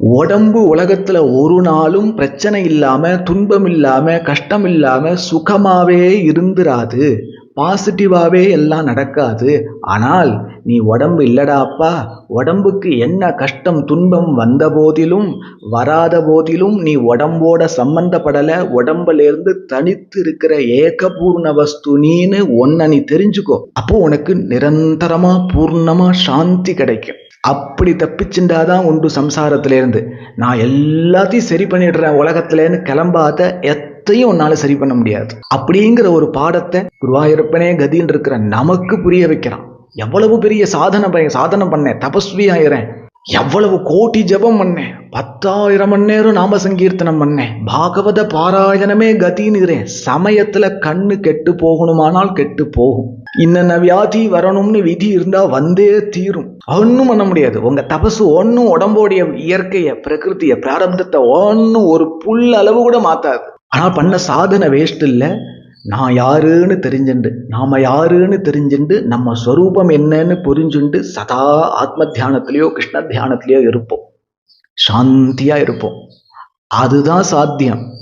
உடம்பு உலகத்துல ஒரு நாளும் பிரச்சனை இல்லாம துன்பம் இல்லாம கஷ்டம் இல்லாம சுகமாவே இருந்துராது. பாசிட்டிவாவே எல்லாம் நடக்காது. ஆனால் நீ உடம்பு இல்லடாப்பா. உடம்புக்கு என்ன கஷ்டம் துன்பம் வந்த போதிலும் வராத போதிலும் நீ உடம்போட சம்மந்தப்படலை உடம்புலேருந்து தனித்து இருக்கிற ஏகபூர்ண வஸ்து நீன்னு ஒன்ன நீ தெரிஞ்சுக்கோ. அப்போ உனக்கு நிரந்தரமா பூர்ணமா சாந்தி கிடைக்கும். அப்படி தப்பிச்சுண்டாதான் உண்டு சம்சாரத்திலேருந்து. நான் எல்லாத்தையும் சரி பண்ணிடுறேன் உலகத்துலேருந்து கிளம்பாத எத்தையும் உன்னால சரி பண்ண முடியாது. அப்படிங்கிற ஒரு பாடத்தை குருவாயூரப்பனே கதின்னு இருக்கிற நமக்கு புரிய வைக்கிறான். எவ்வளவு பெரிய சாதனை ப- சாதனை பண்ணேன். தபஸ்வி ஆயிரேன் எவ்வளவு கோடி ஜெபம் பண்ணேன் பத்தாயிரம் மணி நேரம் நாம சங்கீர்த்தனம் பண்ணேன் பாகவத பாராயணமே கதின்னுகிறேன் சமயத்துல கண்ணு கெட்டு போகணுமானால் கெட்டு போகும். இன்னென்ன வியாதி வரணும்னு விதி இருந்தா வந்தே தீரும். ஒன்றும் பண்ண முடியாது. உங்க தபசு ஒன்றும் உடம்போடைய இயற்கைய பிரகிருத்திய பிராரம்பத்தை ஒன்றும் ஒரு புல் அளவு கூட மாத்தாது. ஆனால் பண்ண சாதனை வேஸ்ட் இல்லை. நான் யாருன்னு தெரிஞ்சுண்டு நாம யாருன்னு தெரிஞ்சுண்டு நம்ம ஸ்வரூபம் என்னன்னு புரிஞ்சுண்டு சதா ஆத்ம தியானத்திலேயோ கிருஷ்ண தியானத்திலேயோ இருப்போம். சாந்தியாக இருப்போம். அதுதான் சாத்தியம்.